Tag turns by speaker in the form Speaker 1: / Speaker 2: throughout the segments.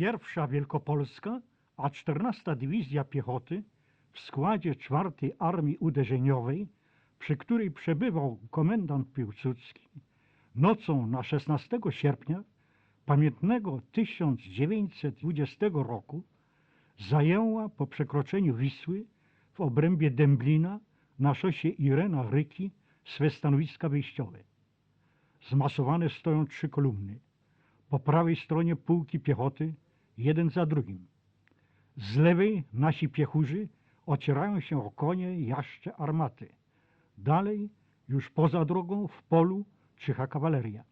Speaker 1: Pierwsza Wielkopolska, a 14 Dywizja Piechoty w składzie czwartej Armii Uderzeniowej, przy której przebywał komendant Piłsudski, nocą na 16 sierpnia pamiętnego 1920 roku zajęła po przekroczeniu Wisły w obrębie Dęblina na szosie Irena Ryki swe stanowiska wyjściowe. Zmasowane stoją trzy kolumny. Po prawej stronie pułki piechoty, jeden za drugim. Z lewej nasi piechurzy ocierają się o konie jaszcze armaty. Dalej, już poza drogą, w polu, czyha kawaleria.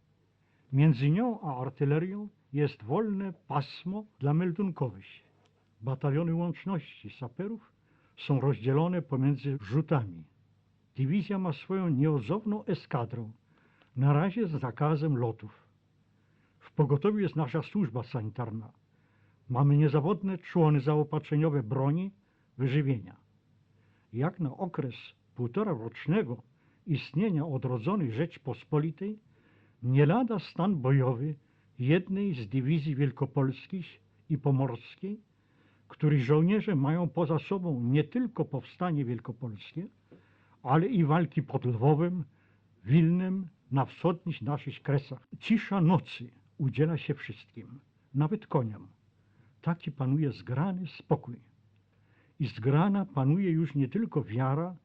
Speaker 1: Między nią a artylerią jest wolne pasmo dla meldunkowych. Bataliony łączności saperów są rozdzielone pomiędzy rzutami. Dywizja ma swoją nieodzowną eskadrę, na razie z zakazem lotów. W pogotowiu jest nasza służba sanitarna. Mamy niezawodne człony zaopatrzeniowe broni, wyżywienia. Jak na okres półtora rocznego istnienia odrodzonej Rzeczpospolitej, nie lada stan bojowy jednej z dywizji wielkopolskich i pomorskiej, których żołnierze mają poza sobą nie tylko powstanie wielkopolskie, ale i walki pod Lwowem, Wilnem, na wschodnich naszych kresach. Cisza nocy udziela się wszystkim, nawet koniom. Taki panuje zgrany spokój. I zgrana panuje już nie tylko wiara,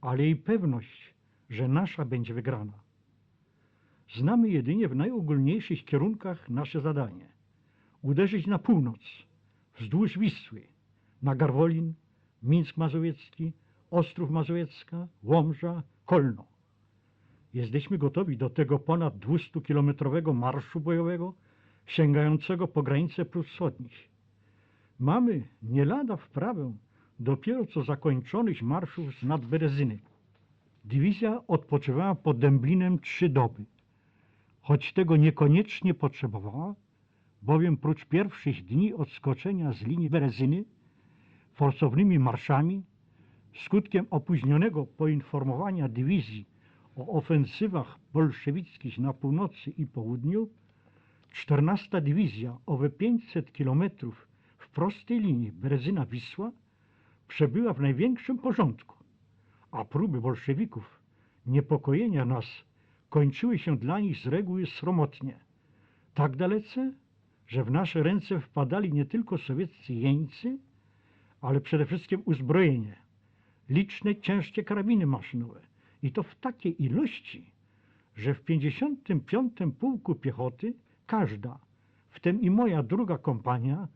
Speaker 1: ale i pewność, że nasza będzie wygrana. Znamy jedynie w najogólniejszych kierunkach nasze zadanie. Uderzyć na północ, wzdłuż Wisły, na Garwolin, Mińsk Mazowiecki, Ostrów Mazowiecka, Łomża, Kolno. Jesteśmy gotowi do tego ponad 200-kilometrowego marszu bojowego, sięgającego po granice Prus Wschodnich. Mamy nie lada wprawę dopiero co zakończonych marszów z Nadberezyny. Dywizja odpoczywała pod Dęblinem trzy doby, choć tego niekoniecznie potrzebowała, bowiem prócz pierwszych dni odskoczenia z linii Berezyny forsownymi marszami, skutkiem opóźnionego poinformowania dywizji o ofensywach bolszewickich na północy i południu, 14 dywizja owe 500 kilometrów prostej linii Berezyna-Wisła przebyła w największym porządku, a próby bolszewików niepokojenia nas kończyły się dla nich z reguły sromotnie. Tak dalece, że w nasze ręce wpadali nie tylko sowieccy jeńcy, ale przede wszystkim uzbrojenie, liczne ciężkie karabiny maszynowe i to w takiej ilości, że w 55. pułku piechoty każda, w tym i moja druga kompania,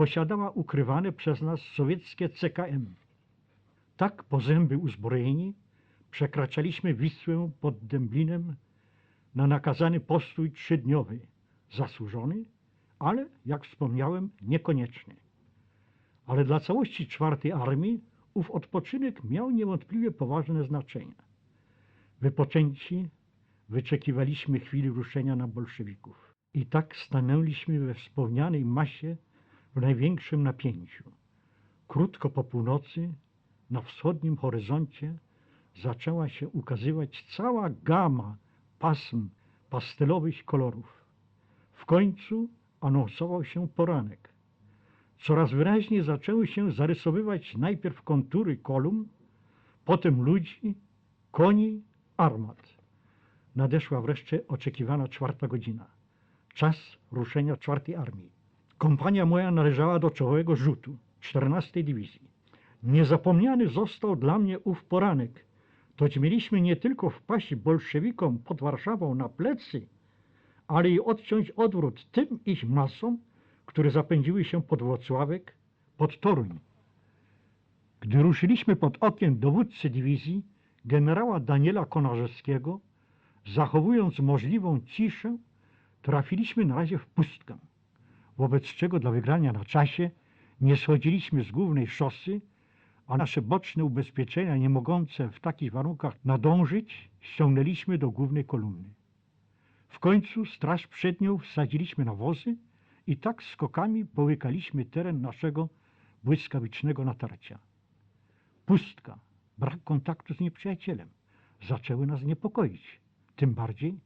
Speaker 1: posiadała ukrywane przez nas sowieckie CKM. Tak po zęby uzbrojeni przekraczaliśmy Wisłę pod Dęblinem na nakazany postój trzydniowy, zasłużony, ale, jak wspomniałem, niekonieczny. Ale dla całości czwartej armii ów odpoczynek miał niewątpliwie poważne znaczenie. Wypoczęci wyczekiwaliśmy chwili ruszenia na bolszewików. I tak stanęliśmy we wspomnianej masie w największym napięciu. Krótko po północy na wschodnim horyzoncie zaczęła się ukazywać cała gama pasm pastelowych kolorów. W końcu anonsował się poranek. Coraz wyraźniej zaczęły się zarysowywać najpierw kontury kolumn, potem ludzi, koni, armat. Nadeszła wreszcie oczekiwana czwarta godzina. Czas ruszenia czwartej armii. Kompania moja należała do czołowego rzutu 14 Dywizji. Niezapomniany został dla mnie ów poranek, toć mieliśmy nie tylko wpaść bolszewikom pod Warszawą na plecy, ale i odciąć odwrót tym ich masom, które zapędziły się pod Włocławek, pod Toruń. Gdy ruszyliśmy pod okiem dowódcy dywizji, generała Daniela Konarzewskiego, zachowując możliwą ciszę, trafiliśmy na razie w pustkę, wobec czego dla wygrania na czasie nie schodziliśmy z głównej szosy, a nasze boczne ubezpieczenia, nie mogące w takich warunkach nadążyć, ściągnęliśmy do głównej kolumny. W końcu straż przednią wsadziliśmy na wozy i tak skokami połykaliśmy teren naszego błyskawicznego natarcia. Pustka, brak kontaktu z nieprzyjacielem zaczęły nas niepokoić. Tym bardziej,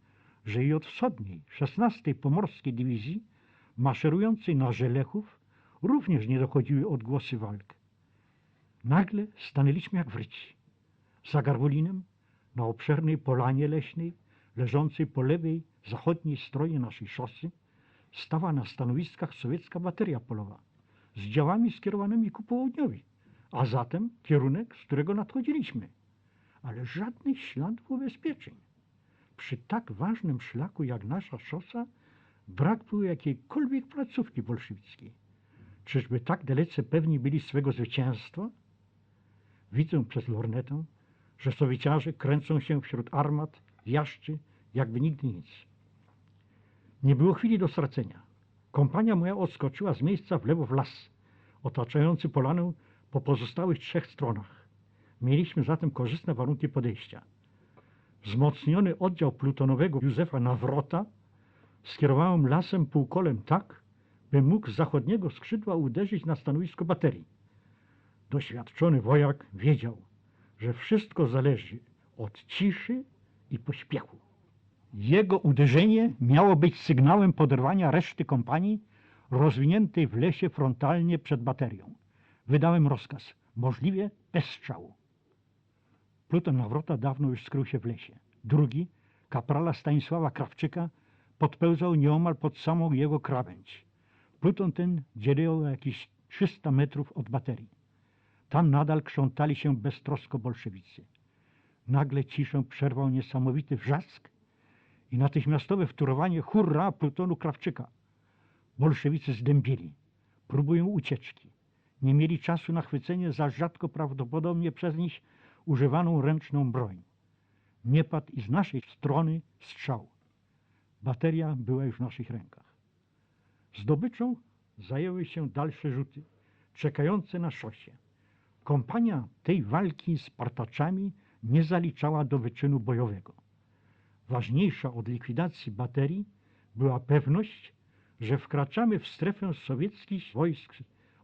Speaker 1: że i od wschodniej, 16 Pomorskiej Dywizji maszerującej na Żelechów również nie dochodziły odgłosy walk. Nagle stanęliśmy jak wryci. Za Garwolinem, na obszernej polanie leśnej, leżącej po lewej, zachodniej stronie naszej szosy, stała na stanowiskach sowiecka bateria polowa z działami skierowanymi ku południowi, a zatem kierunek, z którego nadchodziliśmy. Ale żadnych śladów ubezpieczeń. Przy tak ważnym szlaku jak nasza szosa brak było jakiejkolwiek placówki bolszewickiej. Czyżby tak dalece pewni byli swego zwycięstwa? Widzę przez lornetę, że sowieciarze kręcą się wśród armat, jaszczy, jakby nigdy nic. Nie było chwili do stracenia. Kompania moja odskoczyła z miejsca w lewo w las, otaczający polanę po pozostałych trzech stronach. Mieliśmy zatem korzystne warunki podejścia. Wzmocniony oddział plutonowego Józefa Nawrota skierowałem lasem półkolem tak, by mógł z zachodniego skrzydła uderzyć na stanowisko baterii. Doświadczony wojak wiedział, że wszystko zależy od ciszy i pośpiechu. Jego uderzenie miało być sygnałem poderwania reszty kompanii rozwiniętej w lesie frontalnie przed baterią. Wydałem rozkaz, możliwie bez strzału. Pluton Nawrota dawno już skrył się w lesie. Drugi, kaprala Stanisława Krawczyka, podpełzał nieomal pod samą jego krawędź. Pluton ten dzielił jakieś 300 metrów od baterii. Tam nadal krzątali się beztrosko bolszewicy. Nagle ciszę przerwał niesamowity wrzask i natychmiastowe wtórowanie hurra plutonu Krawczyka. Bolszewicy zdębieli. Próbują ucieczki. Nie mieli czasu na chwycenie za rzadko prawdopodobnie przez nich używaną ręczną broń. Nie padł i z naszej strony strzał. Bateria była już w naszych rękach. Zdobyczą zajęły się dalsze rzuty, czekające na szosie. Kompania tej walki z partaczami nie zaliczała do wyczynu bojowego. Ważniejsza od likwidacji baterii była pewność, że wkraczamy w strefę sowieckich wojsk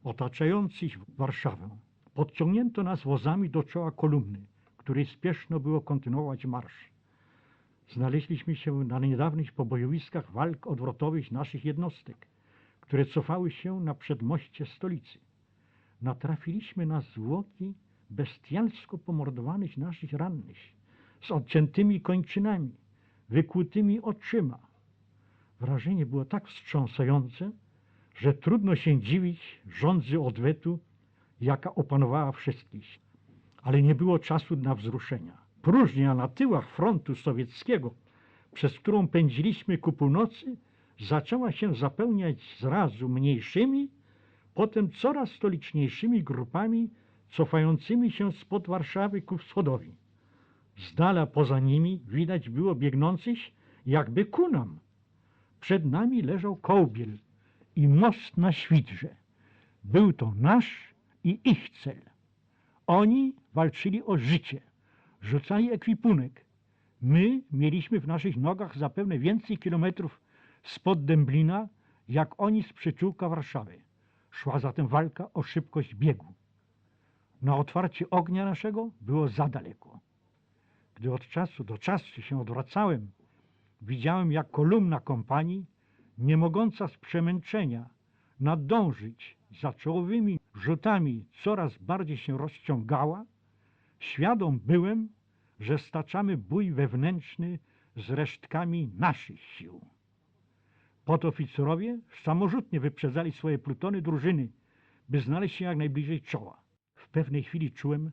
Speaker 1: otaczających Warszawę. Podciągnięto nas wozami do czoła kolumny, której spieszno było kontynuować marsz. Znaleźliśmy się na niedawnych pobojowiskach walk odwrotowych naszych jednostek, które cofały się na przedmoście stolicy. Natrafiliśmy na zwłoki bestialsko pomordowanych naszych rannych, z odciętymi kończynami, wykłutymi oczyma. Wrażenie było tak wstrząsające, że trudno się dziwić rządzy odwetu, jaka opanowała wszystkich. Ale nie było czasu na wzruszenia. Próżnia na tyłach frontu sowieckiego, przez którą pędziliśmy ku północy, zaczęła się zapełniać zrazu mniejszymi, potem coraz stoliczniejszymi grupami cofającymi się spod Warszawy ku wschodowi. Z dala poza nimi widać było biegnących jakby ku nam. Przed nami leżał kołbiel i most na Świdrze. Był to nasz i ich cel. Oni walczyli o życie, rzucali ekwipunek. My mieliśmy w naszych nogach zapewne więcej kilometrów spod Dęblina, jak oni z przyczółka Warszawy. Szła zatem walka o szybkość biegu. Na otwarcie ognia naszego było za daleko. Gdy od czasu do czasu się odwracałem, widziałem jak kolumna kompanii, nie mogąca z przemęczenia nadążyć za czołowymi rzutami coraz bardziej się rozciągała, świadom byłem, że staczamy bój wewnętrzny z resztkami naszych sił. Podoficerowie samorzutnie wyprzedzali swoje plutony drużyny, by znaleźć się jak najbliżej czoła. W pewnej chwili czułem,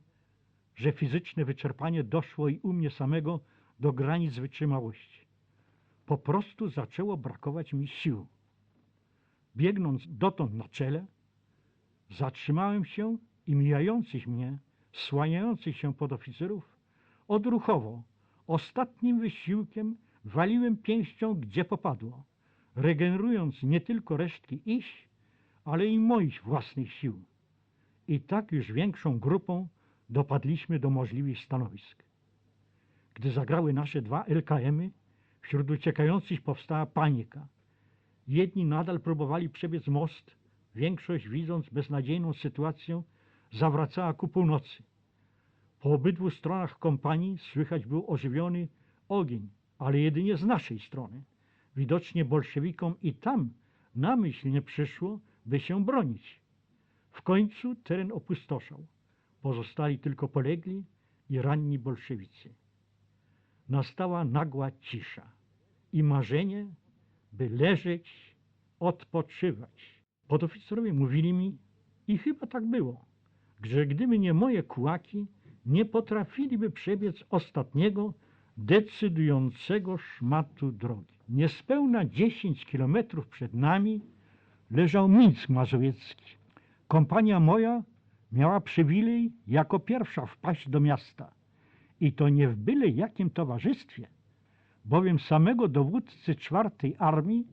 Speaker 1: że fizyczne wyczerpanie doszło i u mnie samego do granic wytrzymałości. Po prostu zaczęło brakować mi sił. Biegnąc dotąd na czele, zatrzymałem się i mijających mnie, słaniających się podoficerów, odruchowo, ostatnim wysiłkiem waliłem pięścią, gdzie popadło, regenerując nie tylko resztki ich, ale i moich własnych sił. I tak już większą grupą dopadliśmy do możliwych stanowisk. Gdy zagrały nasze dwa LKM-y, wśród uciekających powstała panika. Jedni nadal próbowali przebiec most, większość, widząc beznadziejną sytuację, zawracała ku północy. Po obydwu stronach kompanii słychać był ożywiony ogień, ale jedynie z naszej strony. Widocznie bolszewikom i tam na myśl nie przyszło, by się bronić. W końcu teren opustoszał. Pozostali tylko polegli i ranni bolszewicy. Nastała nagła cisza i marzenie, by leżeć, odpoczywać. Podoficerowie mówili mi, i chyba tak było, że gdyby nie moje kułaki, nie potrafiliby przebiec ostatniego, decydującego szmatu drogi. Niespełna 10 kilometrów przed nami leżał Mińsk Mazowiecki. Kompania moja miała przywilej jako pierwsza wpaść do miasta. I to nie w byle jakim towarzystwie, bowiem samego dowódcy czwartej armii,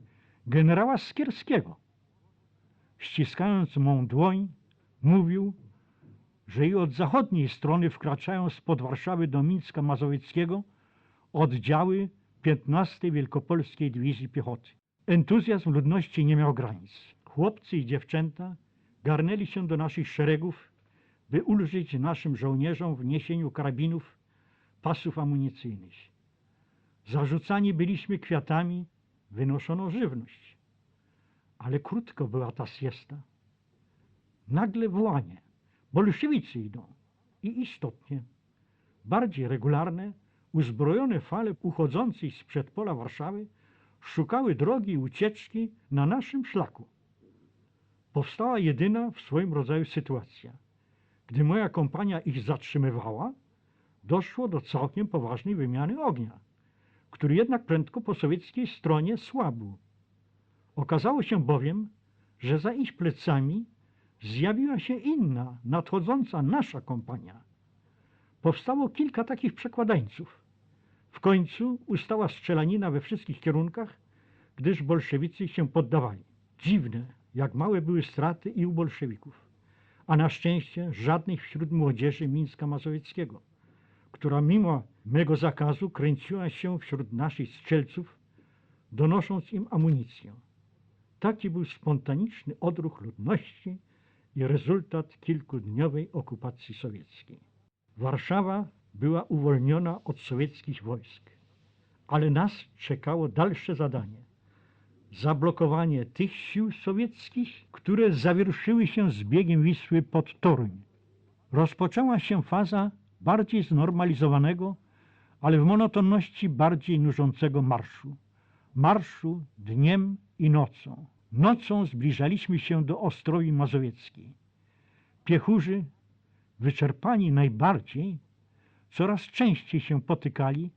Speaker 1: generała Skierskiego. Ściskając mą dłoń, mówił, że i od zachodniej strony wkraczają spod Warszawy do Mińska Mazowieckiego oddziały 15 Wielkopolskiej Dywizji Piechoty. Entuzjazm ludności nie miał granic. Chłopcy i dziewczęta garnęli się do naszych szeregów, by ulżyć naszym żołnierzom w niesieniu karabinów, pasów amunicyjnych. Zarzucani byliśmy kwiatami, wynoszono żywność. Ale krótko była ta siesta. Nagle wołanie. Bolszewicy idą. I istotnie. Bardziej regularne, uzbrojone fale uchodzącej z przedpola Warszawy szukały drogi ucieczki na naszym szlaku. Powstała jedyna w swoim rodzaju sytuacja. Gdy moja kompania ich zatrzymywała, doszło do całkiem poważnej wymiany ognia, który jednak prędko po sowieckiej stronie słabł. Okazało się bowiem, że za ich plecami zjawiła się inna, nadchodząca nasza kompania. Powstało kilka takich przekładańców. W końcu ustała strzelanina we wszystkich kierunkach, gdyż bolszewicy się poddawali. Dziwne, jak małe były straty i u bolszewików, a na szczęście żadnych wśród młodzieży Mińska Mazowieckiego, która mimo mego zakazu kręciła się wśród naszych strzelców, donosząc im amunicję. Taki był spontaniczny odruch ludności i rezultat kilkudniowej okupacji sowieckiej. Warszawa była uwolniona od sowieckich wojsk, ale nas czekało dalsze zadanie zablokowanie tych sił sowieckich, które zawierszyły się z biegiem Wisły pod Toruń. Rozpoczęła się faza bardziej znormalizowanego, ale w monotonności bardziej nużącego marszu. Marszu dniem i nocą. Nocą zbliżaliśmy się do Ostrowi Mazowieckiej. Piechurzy, wyczerpani najbardziej, coraz częściej się potykali,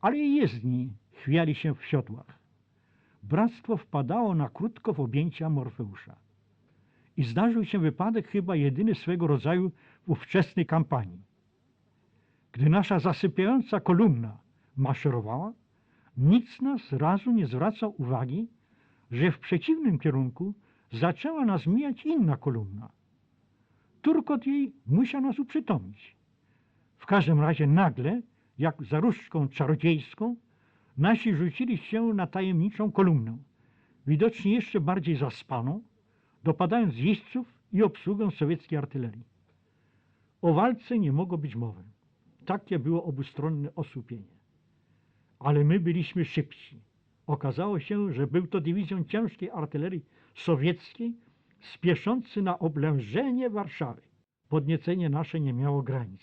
Speaker 1: ale i jezdni chwiali się w siodłach bractwo wpadało na krótko w objęcia Morfeusza. I zdarzył się wypadek chyba jedyny swego rodzaju w ówczesnej kampanii. Gdy nasza zasypiająca kolumna maszerowała, nic nas razu nie zwracał uwagi, że w przeciwnym kierunku zaczęła nas mijać inna kolumna. Turkot jej musiał nas uprzytomnić. W każdym razie nagle, jak za różdżką czarodziejską, Nasi rzucili się na tajemniczą kolumnę, widocznie jeszcze bardziej zaspaną, dopadając jeźdźców i obsługę sowieckiej artylerii. O walce nie mogło być mowy. Takie było obustronne osłupienie. Ale my byliśmy szybsi. Okazało się, że był to dywizją ciężkiej artylerii sowieckiej spieszący na oblężenie Warszawy. Podniecenie nasze nie miało granic.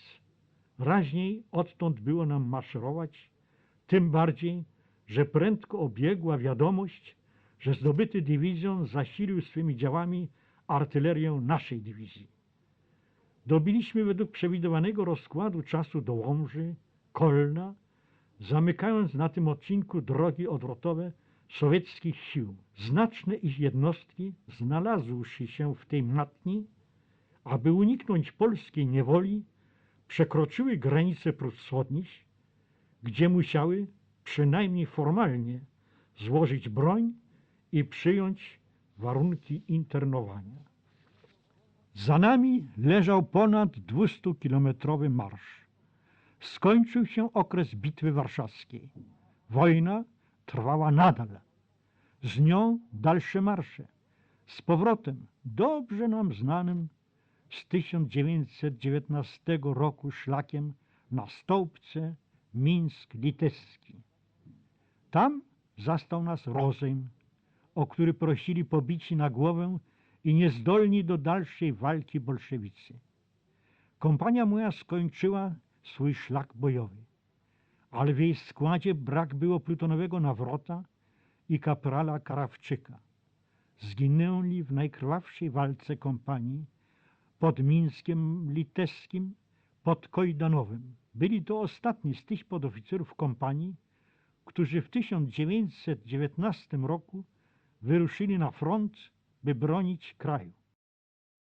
Speaker 1: Raźniej odtąd było nam maszerować tym bardziej, że prędko obiegła wiadomość, że zdobyty dywizjon zasilił swymi działami artylerię naszej dywizji. Dobiliśmy według przewidywanego rozkładu czasu do Łomży, Kolna, zamykając na tym odcinku drogi odwrotowe sowieckich sił. Znaczne ich jednostki, znalazłszy się w tej matni, aby uniknąć polskiej niewoli, przekroczyły granice Prus Wschodnich, gdzie musiały przynajmniej formalnie złożyć broń i przyjąć warunki internowania. Za nami leżał ponad 200-kilometrowy marsz. Skończył się okres Bitwy Warszawskiej. Wojna trwała nadal. Z nią dalsze marsze. Z powrotem dobrze nam znanym z 1919 roku szlakiem na Stołpce, Mińsk litewski. Tam zastał nas rozejm, o który prosili pobici na głowę i niezdolni do dalszej walki bolszewicy. Kompania moja skończyła swój szlak bojowy, ale w jej składzie brak było plutonowego Nawrota i kaprala Karawczyka. Zginęli w najkrwawszej walce kompanii pod Mińskiem Litewskim, pod Kojdanowem. Byli to ostatni z tych podoficerów kompanii, którzy w 1919 roku wyruszyli na front, by bronić kraju.